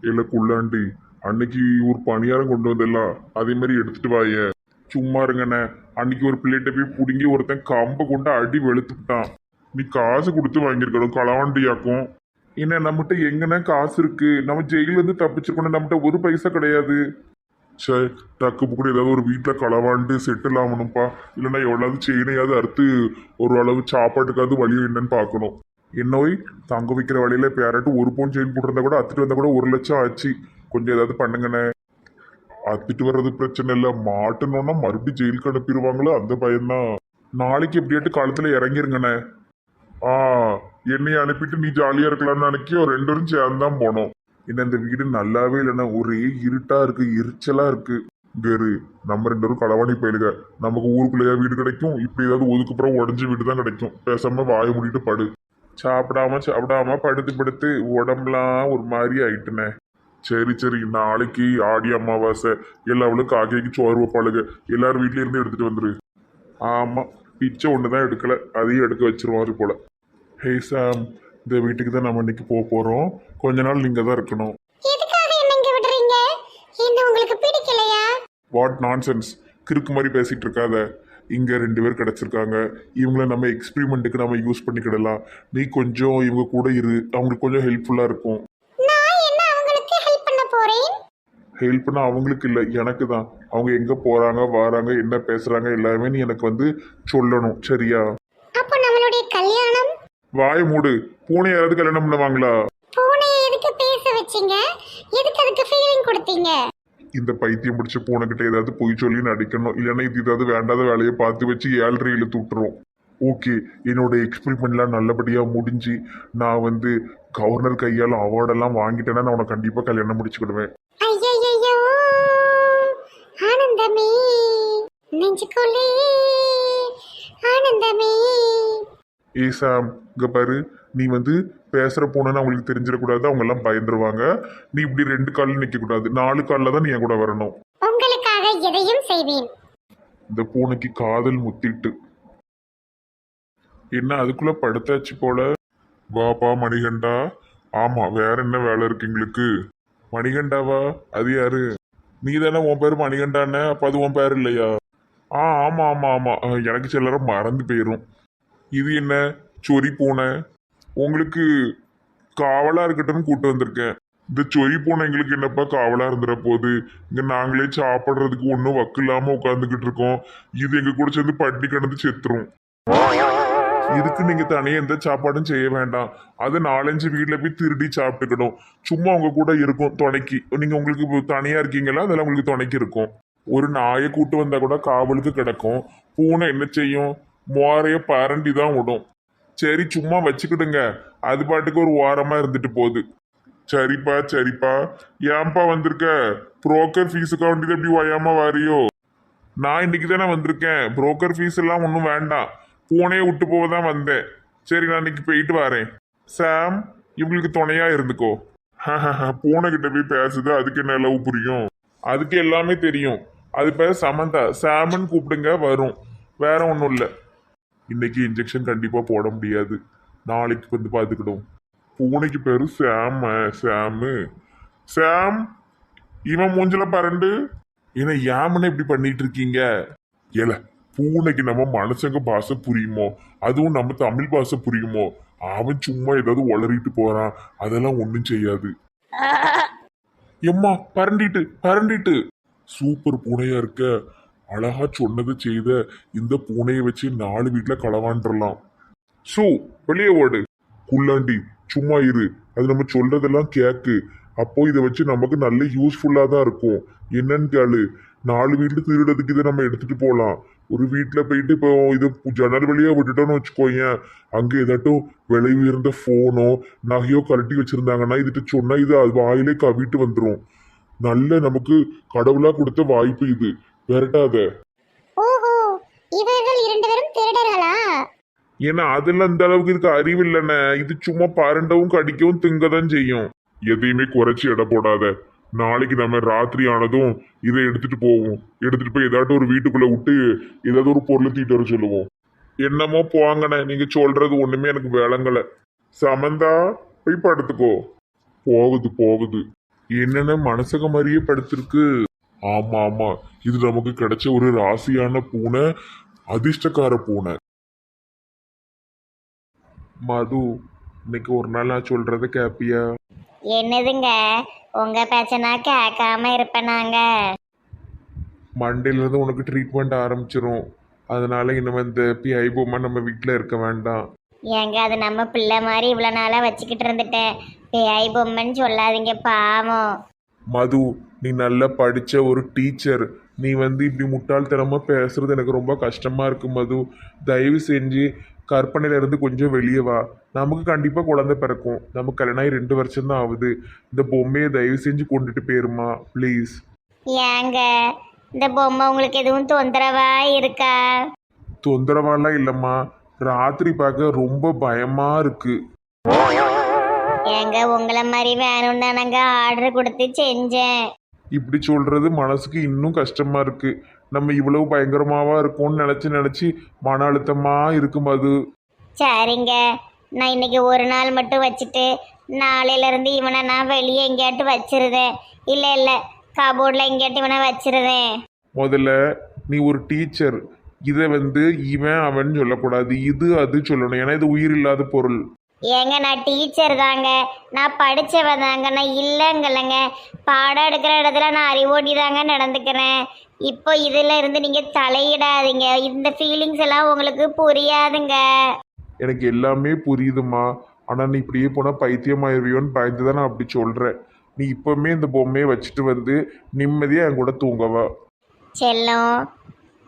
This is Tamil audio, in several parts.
இல்லை குள்ளாண்டி அன்னைக்கு ஒரு பணியாரம் கொண்டு வந்தல அதே மாதிரி எடுத்துட்டு வாய. சும்மா இருங்கண்ணே அன்னைக்கு ஒரு பிள்ளைகிட்ட போய் பிடுங்கி ஒருத்தன் கம்பை கொண்டு அடி வெளுத்துட்டான். நீ காசு கொடுத்து வாங்கியிருக்கணும் களவாண்டியாக்கும். என்ன நம்மகிட்ட எங்கண்ணே காசு இருக்கு? நம்ம ஜெயிலேருந்து தப்பிச்சிருக்கணும் நம்மகிட்ட ஒரு பைசா கிடையாது. சே டக்கு கூட ஏதாவது ஒரு வீட்டில் களவாண்டு செட்டில் ஆகணும்ப்பா. இல்லைன்னா எவ்வளவு செயினையாவது அறுத்து ஒரு அளவு சாப்பாட்டுக்காவது வழி என்னன்னு பார்க்கணும். என்னோய் தங்க வைக்கிற வழியில யாராட்டும் ஒரு பவுன் செயின் போட்டிருந்தா கூட அத்துட்டு வந்தா கூட ஒரு லட்சம் ஆச்சு. கொஞ்சம் ஏதாவது பண்ணுங்கண்ணே. அத்துட்டு வர்றது பிரச்சனை இல்லை. மாட்டணும்னா மறுபடியும் ஜெயிலுக்கு அனுப்பிடுவாங்களோ அந்த பயம்தான். நாளைக்கு எப்படியாட்டு காலத்தில் இறங்கிருங்கண்ணே. ஆ என்னையை அனுப்பிட்டு நீ ஜாலியாக இருக்கலாம்னு நினைக்கியோ ரெண்டு பேரும் சேர்ந்து தான் போனோம். என்ன இந்த வீடு நல்லாவே இல்லைண்ணா. ஒரே இருட்டா இருக்கு எரிச்சலா இருக்கு. வேறு நம்ம ரெண்டு பேரும் களவாணி போயிடுங்க நமக்கு ஊருக்குள்ளேயா வீடு கிடைக்கும். இப்படி ஏதாவது ஒதுக்குப்புறம் உடஞ்சி வீடு தான் கிடைக்கும். பேசாம வாய மூடிட்டு படு. சாப்பிடாம சாப்பிடாம படுத்து படுத்து உடம்புலாம் ஒரு மாதிரி ஆயிட்டுனே. சரி சரி நாளைக்கு ஆடி அமாவாசை. எல்லாவளும் காக்கைக்கு சோறு வைப்பாளுங்க எல்லாரும் வீட்ல இருந்து எடுத்துட்டு வந்துரு. ஆமா பிச்சை ஒன்று தான் எடுக்கல. அதையும் எடுக்க வச்சிருவாரு போல. ஹே சாம் இந்த வீட்டுக்கு தான் நம்ம இன்னைக்கு போக போறோம். கொஞ்ச நாள் நீங்க தான் இருக்கணும். வாட் நான்சென்ஸ் கிறுக்கு மாதிரி பேசிட்டு இருக்காத. இங்க ரெண்டு பேர் கிடைச்சிருக்காங்க. இவங்கள நம்ம எக்ஸ்பிரிமெண்ட்டுக்கு நம்ம யூஸ் பண்ணிக்கிடலாம். நீ கொஞ்சம் இவங்க கூட இரு. அவங்களுக்கு கொஞ்சம் ஹெல்ப்ஃபுல்லா இருக்கும். ஹெல்ப் பண்ண அவங்களுக்கு இல்லை எனக்கு தான். அவங்க எங்க போறாங்க வராங்க என்ன பேசுறாங்க எல்லாமே நீ எனக்கு வந்து சொல்லணும் சரியா? அப்போ நம்மளுடைய கல்யாணம்? வாய மூடு. பூனை யாராவது கல்யாணம் பண்ணுவாங்களா? பூனையை எதுக்கு பேச வச்சீங்க? எதுக்கு அதுக்கு ஃபீலிங் கொடுத்தீங்க? இந்த பைத்தியம் பிடிச்ச பூனைக்கிட்ட ஏதாவது பொய் சொல்லி நடிக்கணும். இல்லைன்னா இது ஏதாவது வேண்டாத வேலையை பார்த்து வச்சு ஏழரை இழுத்து விட்டுரும் ஓகே என்னோட எக்ஸ்பெரிமெண்ட்லாம் நல்லபடியாக முடிஞ்சு நான் வந்து கவர்னர் கையால் அவார்டெல்லாம் வாங்கிட்டேன்னா நான் உனக்கு கண்டிப்பாக கல்யாணம் முடிச்சுக்கிடுவேன். ஆனந்தமே நெஞ்சுக்குள்ளே ஆனந்தமே. ஏ சாம் இங்கே பாரு நீ வந்து பேசுகிற பூனைன்னு அவங்களுக்கு தெரிஞ்சிடக்கூடாது அவங்க எல்லாம் பயந்துருவாங்க. நீ இப்படி ரெண்டு காலில் நிற்கக்கூடாது நாலு காலில் தான் நீ என் கூட வரணும். உங்களுக்காக எதையும் செய்வேன். இந்த பூனைக்கு காதல் முத்திட்டு. என்ன அதுக்குள்ள படுத்தாச்சு போல? வாப்பா மணிகண்டா. ஆமா வேற என்ன வேலை இருக்கு எங்களுக்கு? மணிகண்டாவா? அது யாரு? நீ தானே உன் பேர் மணிகண்டானே அப்ப அது உன் பேர் இல்லையா? ஆ ஆமா ஆமா ஆமா. அஹ், எனக்கு சிலரம் மறந்து போயிரும். இது என்ன? சொறி பூனை. உங்களுக்கு காவலா இருக்கட்டும்னு கூட்டு வந்திருக்கேன். இந்த சொறி பூனை எங்களுக்கு என்னப்பா காவலா இருந்துற போகுது இங்க நாங்களே சாப்பிட்றதுக்கு ஒன்றும் வக்கு இல்லாம உட்காந்துக்கிட்டு இருக்கோம். இது எங்க கூட சேர்ந்து பட்டி கிடந்து செத்துரும். இதுக்கு நீங்க தனியாக எந்த சாப்பாடும் செய்ய வேண்டாம். அது நாலஞ்சு வீட்டில் போய் திருடி சாப்பிட்டுக்கணும். சும்மா உங்க கூட இருக்கும் துணைக்கு. நீங்க உங்களுக்கு தனியா இருக்கீங்களா? அதெல்லாம் உங்களுக்கு துணைக்கு இருக்கும். ஒரு நாயை கூட்டு வந்தா கூட காவலுக்கு கிடக்கும். பூனை என்ன செய்யும்? மோரைய பரண்டி தான் விடும். சரி சும்மா வச்சுக்கிடுங்க. அது பாட்டுக்கு ஒரு ஓரமாக இருந்துட்டு போகுது. சரிப்பா சரிப்பா. ஏன்பா வந்திருக்க? புரோக்கர் ஃபீஸுக்கு வேண்டியது எப்படி வயாம வாரியோ? நான் இன்னைக்கு தானே வந்திருக்கேன். புரோக்கர் ஃபீஸ் எல்லாம் ஒன்றும் வேண்டாம். பூனையை விட்டு போக தான் வந்தேன். சரி நான் இன்னைக்கு போயிட்டு வரேன். சாம் இவங்களுக்கு துணையா இருந்துக்கோ. பூனை கிட்ட போய் பேசுது. அதுக்கு என்ன அளவு புரியும்? அதுக்கு எல்லாமே தெரியும். அது பேர் சமந்தா. சாமன் கூப்பிடுங்க வரும். வேற ஒன்றும் இல்லை. இன்னைக்கு இன்ஜெக்ஷன் கண்டிப்பாக போட முடியாது. நாளைக்கு வந்து பார்த்துக்கிடும் பூனைக்கு பேரு சாம சாமு. சாம் இவன் மூஞ்சில பரண்டு. ஏன்னா ஏமனை இப்படி பண்ணிட்டு இருக்கீங்க ஏல பூனைக்கு நம்ம மனுஷங்க பாஷை புரியுமோ? அதுவும் நம்ம தமிழ் பாஷை புரியுமோ? அவன் சும்மா ஏதாவது உளறிட்டு போறான். அதெல்லாம் ஒன்றும் செய்யாது. எம்மா பரண்டிட்டு பரண்டிட்டு. சூப்பர் பூனையா இருக்க. அழகா சொன்னது செய்த இந்த பூனையை வச்சு நாலு வீட்டுல களவாண்டுறலாம் ஸோ வெளியே ஓடு. குள்ளாண்டி சும்மா இரு. அது நம்ம சொல்றதெல்லாம் கேக்கு. அப்போ இதை வச்சு நமக்கு நல்ல யூஸ்ஃபுல்லா தான் இருக்கும். என்னன்னு கேளு. நாலு வீட்டுல திருடுறதுக்கு இதை நம்ம எடுத்துட்டு போகலாம் ஒரு வீட்டில் போயிட்டு இப்போ இது ஜன்னல் வழியா விட்டுட்டோம்னு வச்சுக்கோயேன். அங்கே ஏதாட்டும் விலை உயர்ந்த ஃபோனோ நகையோ கழட்டி வச்சிருந்தாங்கன்னா இதுட்டு சொன்னா இது அது வாயிலே கவிட்டு வந்துடும் நல்ல நமக்கு கடவுளா கொடுத்த வாய்ப்பு இது. விரட்டாத. ஓஹோ இவர்கள் இரண்டு பேரும் திருடர்களா? ஏன்னா அதெல்லாம் அந்த அளவுக்கு இதுக்கு அறிவு இல்லைண்ணே. இது சும்மா பரண்டவும் கடிக்கவும் திங்கதான் செய்யும். எதையுமே குறைச்சி எடை போடாத. நாளைக்கு நம்ம ராத்திரி ஆனதும் இதை எடுத்துட்டு போவோம். எடுத்துட்டு போய் ஏதாட்டும் ஒரு வீட்டுக்குள்ள விட்டு ஏதாவது ஒரு பொருளை தீட்டு வர சொல்லுவோம். என்னமோ போங்கண்ணே. நீங்க சொல்றது ஒண்ணுமே எனக்கு விளங்கல. சமந்தா போய் படுத்துக்கோ. போகுது போகுது. என்னென்ன மனசக மாதிரியே படுத்திருக்கு. ஆமா ஆமா. இது நமக்கு கிடைச்ச ஒரு ராசியான பூனை அதிர்ஷ்டக்கார பூனை. மது இன்னைக்கு ஒரு நாள் நான் சொல்றத கேப்பியா? என்னதுங்க? உங்க பேச்சனா கேட்காம இருப்பேன் நாங்க. மண்டேல இருந்து உனக்கு ட்ரீட்மெண்ட் ஆரம்பிச்சிரும். அதனால இனிமே இந்த பிஐ பொம்மை நம்ம வீட்டில் இருக்க வேண்டாம். ஏங்க அது நம்ம பிள்ளை மாதிரி இவ்வளோ நாளாக வச்சுக்கிட்டு இருந்துட்டேன். பேய் பொம்மைன்னு சொல்லாதீங்க பாவம். மது நீ நல்லா படிச்ச ஒரு டீச்சர். நீ வந்து இப்படி முட்டாள்தனமா பேசுறது எனக்கு ரொம்ப கஷ்டமா இருக்கு மது. தயவு செஞ்சு கற்பனையில இருந்து கொஞ்சம் வெளியே வா. நமக்கு கண்டிப்பா குழந்தை பிறக்கும். நமக்கு கல்யாணம் ஆகி ரெண்டு வருஷம் தான் ஆகுது. இந்த பொம்மையை தயவு செஞ்சு கொண்டுட்டு போயிருமா ப்ளீஸ் ஏங்க இந்த பொம்மை உங்களுக்கு எதுவும் தொந்தரவா இருக்கா? தொந்தரவாலாம் இல்லைம்மா. ராத்திரி பார்க்க ரொம்ப பயமா இருக்கு. ஏங்க உங்களை மாதிரி வேணும்னு நாங்க ஆர்டர் கொடுத்து செஞ்சேன். இப்படி சொல்றது மனசுக்கு இன்னும் கஷ்டமா இருக்கு. நம்ம இவ்வளவு பயங்கரமாவா இருக்கும்னு நினைச்சு நினைச்சு மன அழுத்தமா இருக்கு மது சரிங்க. நான் இன்னைக்கு ஒரு நாள் மட்டும் வச்சுட்டு நாளையில இருந்து இவனை நான் வெளியே எங்கேயாட்டு வச்சிருதேன். இல்லை இல்லை. கபோர்டில் எங்கேயாட்டு இவனை வச்சிருதேன். முதல்ல நீ ஒரு டீச்சர் இதை வந்து இவன் அவன் சொல்லக்கூடாது. இது அது சொல்லணும். ஏன்னா இது உயிர் இல்லாத பொருள். ஏங்க நான் டீச்சர் தாங்க. நான் படித்தவ தாங்க. நான் இல்லைங்கல்லங்க பாடம் எடுக்கிற இடத்துல நான் அறிவோட்டி தாங்க நடந்துக்கிறேன். இப்போ இதில் இருந்து நீங்கள் தலையிடாதீங்க. இந்த ஃபீலிங்ஸ் எல்லாம் உங்களுக்கு புரியாதுங்க. எனக்கு எல்லாமே புரியுதுமா ஆனால் நீ இப்படியே போனால் பைத்தியமாயிருவியோன்னு பயந்து தான் நான் அப்படி சொல்கிறேன் நீ இப்போவுமே இந்த பொம்மையை வச்சுட்டு வந்து நிம்மதியாக என் கூட தூங்கவா. செல்லம்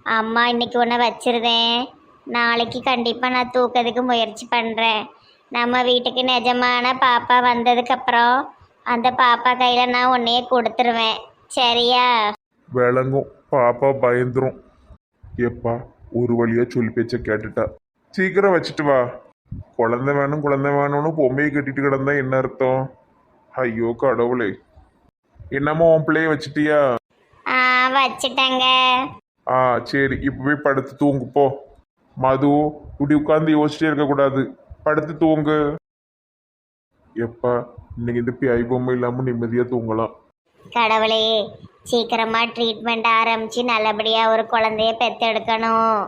அம்மா இன்னைக்கு ஒன்று வச்சிருந்தேன் நாளைக்கு கண்டிப்பாக நான் தூக்கிறதுக்கு முயற்சி பண்ணுறேன் நம்ம வீட்டுக்கு நிஜமான பாப்பா வந்ததுக்கப்புறம் அந்த பாப்பா கையில் நான் உன்னையே கொடுத்துருவேன். சரியா? விளங்கும். பாப்பா பயந்துரும். எப்பா ஒரு வழியாக சொல்லி பேச்ச கேட்டுட்டா. சீக்கிரம் வச்சுட்டு வா. குழந்தை வேணும் குழந்தை வேணும்னு பொம்மையை கட்டிட்டு கிடந்தா என்ன அர்த்தம்? ஐயோ கடவுளே. என்னமோ உன் பிள்ளைய வச்சிட்டியா? ஆ வச்சிட்டேங்க. ஆ சரி. இப்பவே படுத்து தூங்கு போ. மது இப்படி உட்காந்து யோசிச்சிட்டே இருக்கக்கூடாது. படுத்து தூங்கு. எப்பா இன்னைக்கு இந்த பிஐ பொம்மை இல்லாமல் நிம்மதியாக தூங்கலாம் கடவுளே சீக்கிரமா ட்ரீட்மெண்ட் ஆரம்பிச்சு நல்லபடியா ஒரு குழந்தைய பெத்தெடுக்கணும்.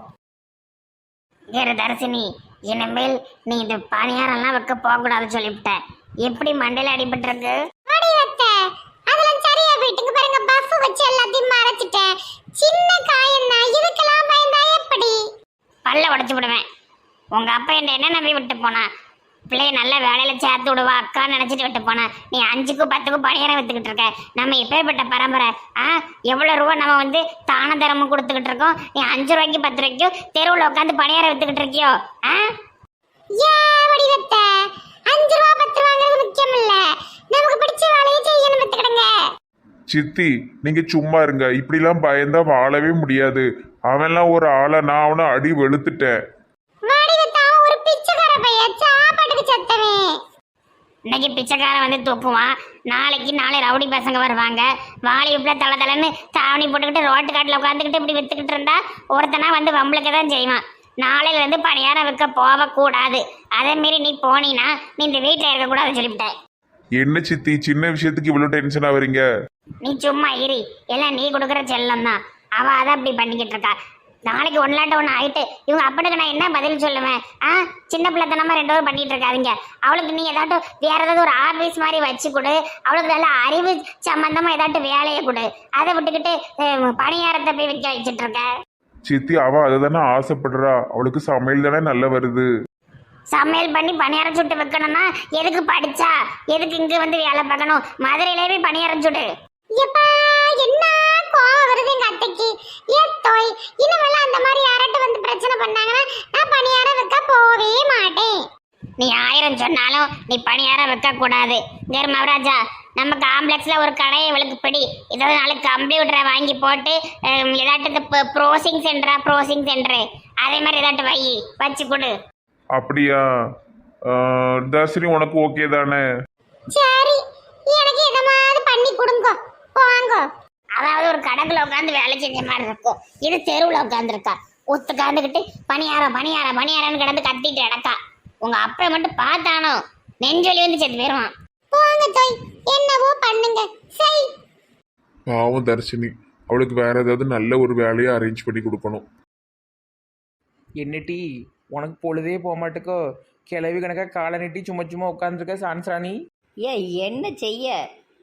தர்சினி இனிமேல் நீ இந்த பணியாரெல்லாம் வைக்க போகக்கூடாதுன்னு சொல்லிவிட்ட. எப்படி மண்டையில அடிபட்டிருக்கு? அதெல்லாம் சரியா வீட்டுக்கு பாருங்க பஃப் வச்சு எல்லாத்தையும் மறைச்சிட்டேன். சின்ன காயம் தான் இதுக்கெல்லாம் பயந்தா எப்படி? பல்ல உடைச்சு விடுவேன் உங்க அப்பா என்ன என்ன நம்பி விட்டு போனா? பிள்ளைய நல்ல வேலையில சேர்த்து விடுவா அக்கா நினைச்சிட்டு விட்டு போனா? நீ அஞ்சுக்கும் பத்துக்கும் பணியாரம் வித்துக்கிட்டு இருக்க. நம்ம எப்பேற்பட்ட பரம்பரை? ஆ? எவ்வளவு ரூபா நம்ம வந்து தான தரமும் கொடுத்துக்கிட்டு இருக்கோம். நீ அஞ்சு ரூபாய்க்கு பத்து ரூபாய்க்கும் தெருவில் உட்காந்து பணியாரம் வித்துக்கிட்டு இருக்கியோ? ஆ? அஞ்சு ரூபா பத்து ரூபாங்கிறது முக்கியம் இல்ல நமக்கு பிடிச்ச வேலையை செய்யணும் வித்துக்கிடுங்க. சித்தி நீங்க சும்மா இருங்க. இப்படிலாம் பயந்தா வாழவே முடியாது. அவன்லாம் ஒரு ஆளை நான் அவனை அடி வெளுத்துட்டேன். இன்னைக்கு பிச்சைக்காரன் வந்து தூக்குவான். நாளைக்கு நாளை ரவுடி பசங்க வருவாங்க. வாலி இப்படி தலை தலைன்னு தாவணி போட்டுக்கிட்டு ரோட்டு காட்டில் உட்காந்துக்கிட்டு இப்படி வித்துக்கிட்டு இருந்தா ஒருத்தனா வந்து வம்பளுக்கு தான் செய்வான். நாளையில இருந்து பணியாரம் விற்க போகக்கூடாது அதே மாரி நீ போனீன்னா நீ இந்த வீட்டில் இருக்கக்கூடாதுன்னு சொல்லிவிட்டேன். என்ன சித்தி சின்ன விஷயத்துக்கு இவ்வளவு டென்ஷன் ஆவறீங்க நீ சும்மா இரு. எல்லாம் நீ கொடுக்குற செல்லம் தான். அவ அதை அப்படி பண்ணிக்கிட்டு இருக்கா. நாளைக்கு ஒன்லாட்ட ஒன்று ஆயிட்டு இவங்க அப்பனுக்கு நான் என்ன பதில் சொல்லுவேன்? ஆ? சின்ன பிள்ளைத்தனமா ரெண்டு பேரும் பண்ணிட்டு இருக்காதீங்க. அவளுக்கு நீ ஏதாட்டும் வேற ஏதாவது ஒரு ஆபீஸ் மாதிரி வச்சு கொடு. அவளுக்கு நல்ல அறிவு சம்பந்தமா ஏதாட்டும் வேலையை கொடு. அதை விட்டுக்கிட்டு பணியாரத்தை போய் விற்க வச்சுட்டு இருக்க. சித்தி அவ அதை தானே ஆசைப்படுறா. அவளுக்கு சமையல் தானே நல்லா வருது. சமையல் பண்ணி பணியாரம் சுட்டு வைக்கணும்னா எதுக்கு படிச்சா? எதுக்கு இங்க வந்து வேலை பார்க்கணும்? மதுரையிலே போய் பணியாரம் சுட்டு எப்பா என்ன? கோவம் வருது எங்க அத்தைக்கு ஏத்தோய் இனிமேல் அந்த மாதிரி யாராட்டும் வந்து பிரச்சனை பண்ணாங்கன்னா நான் பணியாரம் வைக்க போகவே மாட்டேன். நீ ஆயிரம் சொன்னாலும் நீ பணியாரம் வைக்க கூடாது வேறு மவராஜா நம்ம காம்ப்ளெக்ஸ்ல ஒரு கடையை இவளுக்கு பிடி ஏதாவது நாளைக்கு கம்ப்யூட்டரை வாங்கி போட்டு இந்த ப்ரோசிங் சென்டரா ப்ரோசிங் சென்டரு அதே மாதிரி ஏதாட்டும் வை வச்சு கொடு. அப்படியா? தர்ஷினி உனக்கு ஓகே தானே? சரி எனக்கு எதமாவது பண்ணி கொடுங்க. போங்க. அதாவது ஒரு கடைக்குள்ள உட்காந்து வேலை செஞ்ச மாதிரி இருக்கும். இது தெருவில் உட்காந்துருக்கா ஒத்துக்காந்துக்கிட்டு பணியாரம் பணியாரம் பணியாரம்னு கிடந்து கத்திட்டு இடக்கா உங்க அப்பா மட்டும் பார்த்தானோ? நெஞ்சொலி வந்து செத்து போயிருவான். போங்க தோய் என்னவோ பண்ணுங்க. சரி. பாவம் தர்ஷினி அவளுக்கு வேற ஏதாவது நல்ல ஒரு வேலையை அரேஞ்ச் பண்ணி கொடுக்கணும். என்னட்டி உனக்கு பொழுதே போக மாட்டுக்கோ. கிளவி கணக்கா காலை நீட்டி சும்மா சும்மா உட்காந்துருக்க சான்ஸ்ராணி ஏ என்ன செய்ய?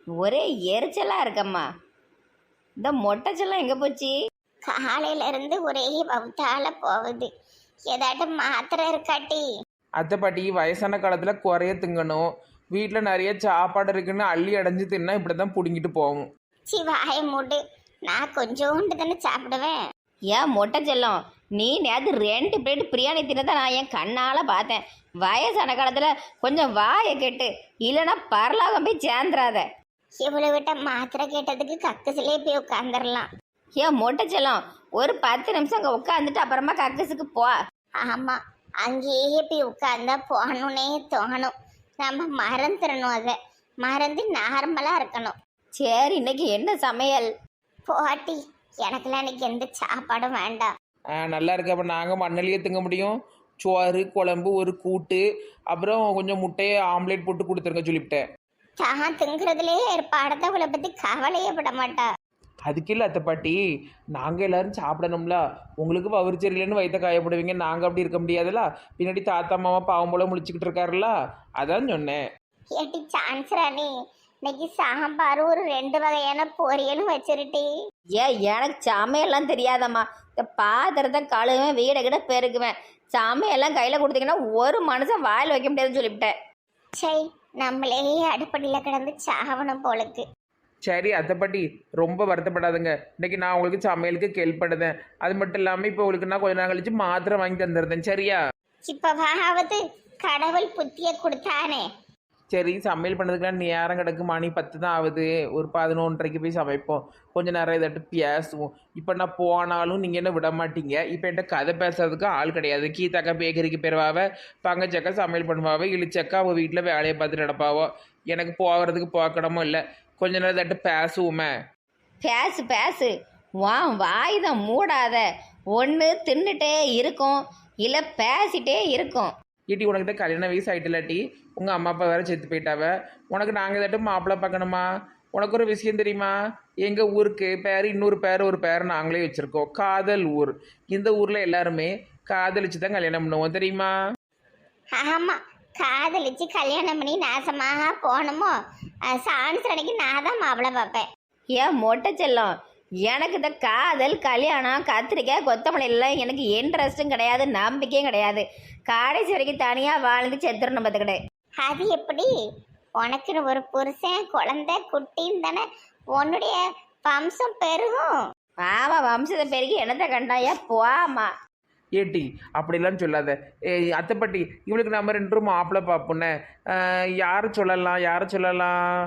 ஒரே எரிச்சலா இருக்கம்மா. இந்த மொட்டை செல்லம் எங்க போச்சு? காலையில இருந்து ஒரே வவுத்தால போகுது. ஏதாட்டும் மாத்திரை இருக்காட்டி. அத்தை பாட்டி வயசான காலத்தில் குறைய திங்கணும். வீட்டில் நிறைய சாப்பாடு இருக்குன்னு அள்ளி அடைஞ்சு தின்னா இப்படி தான் பிடுங்கிட்டு போகும் சி வாய மூடு. நான் கொஞ்சோண்டு தானே சாப்பிடுவேன். ஏன் மொட்டை செல்லம் நீ நேற்று ரெண்டு பிளேட் பிரியாணி தின்னதை நான் என் கண்ணால் பார்த்தேன். வயசான காலத்தில் கொஞ்சம் வாயை கெட்டு. இல்லைன்னா பரலாகம் போய் சேர்ந்துராத இவ்வளவு விட்ட மாத்திரை கேட்டதுக்கு கக்கசிலே போய் உட்காந்துடலாம் ஏன் மொட்டை செல்லம் ஒரு பத்து நிமிஷம் அங்கே உட்காந்துட்டு அப்புறமா கக்கஸுக்கு போ. ஆமா அங்கேயே போய் உட்கார்ந்தா போகணும்னே தோணும். நம்ம மறந்துடணும் அதை. மறந்து நார்மலா இருக்கணும். சரி இன்னைக்கு என்ன சமையல்? போட்டி. எனக்கெல்லாம் இன்னைக்கு எந்த சாப்பாடும் வேண்டாம். ஆ, நல்லா இருக்கு. அப்போ நாங்கள் மண்ணிலேயே திங்க முடியும். சோறு குழம்பு ஒரு கூட்டு அப்புறம் கொஞ்சம் முட்டையை ஆம்லேட் போட்டு கொடுத்துருங்க சொல்லிவிட்டேன். தான் திங்குறதுலயே படத்தவளை பத்தி கவலையே பட மாட்டா. அதுக்கு இல்லை அத்தை பாட்டி. நாங்கள் எல்லாரும் சாப்பிடணும்ல. உங்களுக்கு பவர் சரியில்லைன்னு வயிற்ற காயப்படுவீங்க. நாங்கள் அப்படி இருக்க முடியாதுல்ல பின்னாடி தாத்தா மாமா பாவம் போல முழிச்சுக்கிட்டு இருக்காருல்ல அதான் சொன்னேன். ஏட்டி சான்ஸ் ராணி இன்னைக்கு சாம்பார் ஒரு ரெண்டு வகையான பொரியலும் வச்சிருட்டி. ஏன் எனக்கு சமையல்லாம் தெரியாதம்மா. இந்த பாத்திரத்தை கழுவேன் வீடை கிட்ட பெருக்குவேன். சமையல்லாம் கையில் கொடுத்தீங்கன்னா ஒரு மனுஷன் வாயில் வைக்க முடியாதுன்னு சொல்லிவிட்டேன். சரி நம்மளே அடுப்படியில் கிடந்து சாவணும் போலுக்கு. சரி அத்தை பாட்டி ரொம்ப வருத்தப்படாதுங்க. இன்னைக்கு நான் உங்களுக்கு சமையலுக்கு பண்ணுதேன் அது மட்டும் இல்லாமல் இப்போ உங்களுக்கு நான் கொஞ்ச நாள் கழிச்சு மாத்திரை வாங்கி தந்துருந்தேன். சரியா? இப்பவாவது கடவுள் புத்திய கொடுத்தானே. சரி சமையல் பண்ணதுக்கெல்லாம் நேரம் கிடக்கு மணி பத்து தான் ஆகுது. ஒரு பதினொன்றரைக்கு போய் சமைப்போம். கொஞ்சம் நேரம் இதாட்டு பேசுவோம். இப்போ நான் போனாலும் நீங்கள் என்ன விட மாட்டீங்க? இப்போ என்கிட்ட கதை பேசுறதுக்கு ஆள் கிடையாது. கீதாக்கா பேக்கரிக்கு பெறுவாவ பங்கச்சக்கா சமையல் பண்ணுவாவ இழிச்சக்கா அவள் வீட்டில் வேலையை பார்த்துட்டு நடப்பாவோ எனக்கு போகிறதுக்கு போக்கடமும் இல்லை. கொஞ்ச நேரம் இதாட்டு பேசுவோமே. பேசு பேசு. வா வாய் தான் மூடாத. ஒன்று தின்னுட்டே இருக்கும். இல்லை பேசிட்டே இருக்கும். ஏட்டி உனக்கு தான் கல்யாண வயசு ஆகிட்டு இல்லாட்டி உங்கள் அம்மா அப்பா வேற செத்து போயிட்டாவ. உனக்கு நாங்கள் ஏதாட்டும் மாப்பிள்ளை பார்க்கணுமா? உனக்கு ஒரு விஷயம் தெரியுமா? எங்கள் ஊருக்கு பேர் இன்னொரு பேர் ஒரு பேர் நாங்களே வச்சுருக்கோம். காதல் ஊர். இந்த ஊரில் எல்லாருமே காதலிச்சு தான் கல்யாணம் பண்ணுவோம். தெரியுமா? ஆமா. காதலிச்சு கல்யாணம் பண்ணி நாசமாக போகணுமோ? சான்ஸ் அன்னைக்கு நான் தான் மாப்பிள்ளை பார்ப்பேன். ஏன் மொட்டை செல்லம்? எனக்கு இந்த காதல் கல்யாணம் கத்திரிக்காய் கொத்தமல்லி எல்லாம் எனக்கு இன்ட்ரெஸ்ட்டும் கிடையாது நம்பிக்கையும் கிடையாது. கடைசி வரைக்கும் தனியாக வாழ்ந்து செத்துறணும் பார்த்துக்கிட்டே அது எப்படி? உனக்குன்னு ஒரு புருஷன் குழந்தை குட்டின்னு தானே உன்னுடைய வம்சம் பெருகும். ஆமாம் வம்சத்தை பெருகி என்னத்தை கண்டாயா போமா ஏட்டி அப்படிலாம் சொல்லாத. ஏய் அத்தைப்பட்டி இவளுக்கு நம்ம ரெண்டு ரூம் மாப்பிள்ளை பார்ப்போன்னே யாரை சொல்லலாம் யாரை சொல்லலாம்?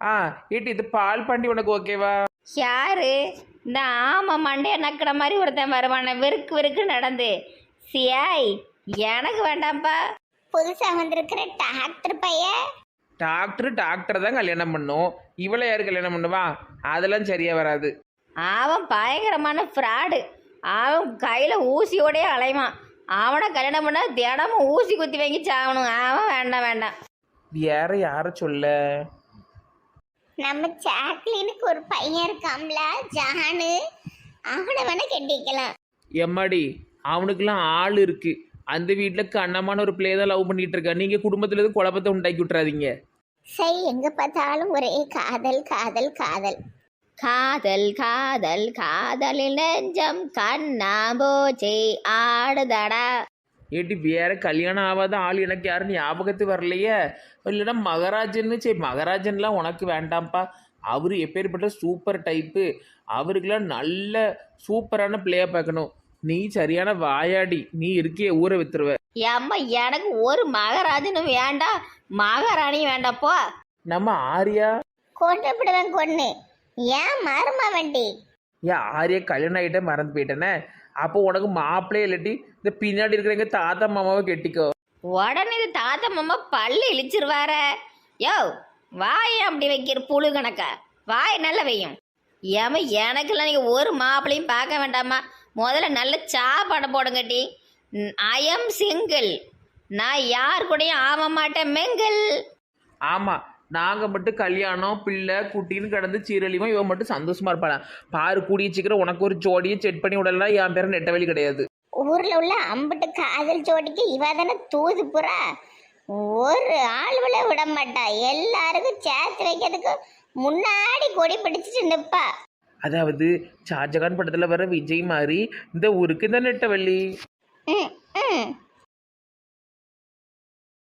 ஆ ஏட்டி இது பால் பாண்டி உனக்கு ஓகேவா யாரு? இந்த ஆமா மண்டைய நக்கிற மாதிரி ஒருத்தன் வருவான. விருக்கு விருக்கு நடந்து. சியாய் எனக்கு வேண்டாம்ப்பா. புதுசா வந்திருக்கிற டாக்டர் பையன். டாக்டர் டாக்டர் தான் கல்யாணம் பண்ணும். இவளை யார் கல்யாணம் பண்ணுவா? அதெல்லாம் சரியா வராது. அவன் பயங்கரமான ஃப்ராடு அவன் கையில் ஊசியோடயே அலைவான். அவனை கல்யாணம் பண்ணா தினமும் ஊசி குத்தி வாங்கி சாகணும் அவன் வேண்டாம் வேண்டாம். வேற யாரை சொல்ல? நம்ம சாக்லினுக்கு ஒரு பையன் இருக்காம்ல ஜானு அவனை வேணா கட்டிக்கலாம். எம்மாடி அவனுக்கெல்லாம் ஆள் இருக்கு. அந்த வீட்டில் கண்ணமான ஒரு பிள்ளைய தான் லவ் பண்ணிட்டு இருக்கா நீங்க குடும்பத்துல இருந்து குழப்பத்தை உண்டாக்கி விட்டுறாதீங்க. சரி எங்க பார்த்தாலும் ஒரே காதல் காதல் காதல். காதல் காதல் காதலில் நெஞ்சம் கண்ணாம்போச்சே ஆடுதடா. ஏட்டி வேற கல்யாணம் ஆகாத ஆள் எனக்கு யாரும் ஞாபகத்து வரலையே. இல்லைன்னா மகராஜன்னு சரி மகராஜன்லாம் உனக்கு வேண்டாம்ப்பா. அவர் எப்பேற்பட்ட சூப்பர் டைப்பு அவருக்கெல்லாம் நல்ல சூப்பரான பிள்ளையா பார்க்கணும். நீ சரியான வாயாடி. நீ இருக்கிய ஊரை வித்துருவ. அம்மா எனக்கு ஒரு மகராஜனும் வேண்டாம் மகாராணியும் வேண்டாம் போ. நம்ம ஆரியா? கொண்டு விடுவேன் கொன்னு. ஏன் மருமா வண்டி ஏன் ஆரியா கல்யாணம் ஆகிட்டே மறந்து போயிட்டேனே? அப்போ உனக்கு மாப்பிள்ளையே இல்லாட்டி இந்த பின்னாடி இருக்கிற எங்க தாத்தா மாமாவை கெட்டிக்கோ. உடனே இது தாத்தா மாமா பல்லு இழிச்சிருவார. யோ வாய் அப்படி வைக்கிற புழு கணக்கா. வாய் நல்லா வையும். ஏமா எனக்கெல்லாம் நீங்கள் ஒரு மாப்பிளையும் பார்க்க வேண்டாமா முதல்ல நல்ல சாப்பாடு போடுங்கட்டி ஐ எம் சிங்கிள் நான் யார் கூடயும் ஆக மாட்டேன் மெங்கிள். ஆமாம் நாங்கள் மட்டும் கல்யாணம் பிள்ளை குட்டின்னு கிடந்து சீரழிவோம் இவன் மட்டும் சந்தோஷமா இருப்பாளா பாரு கூடிய சீக்கிரம் உனக்கு ஒரு ஜோடியை செட் பண்ணி விடலாம் என் பேர் நெட்டவழி கிடையாது. ஊர்ல உள்ள அம்புட்டு காதல் ஜோடிக்கு இவ தானே தூது புறா. ஒரு ஆள் விட மாட்டா. எல்லாருக்கும் சேர்த்து வைக்கிறதுக்கு முன்னாடி கொடி பிடிச்சிட்டு நிப்பா. அதாவது ஷாஜகான் படத்தில் வர விஜய் மாதிரி இந்த ஊருக்கு இந்த நெட்டவள்ளி. ம்.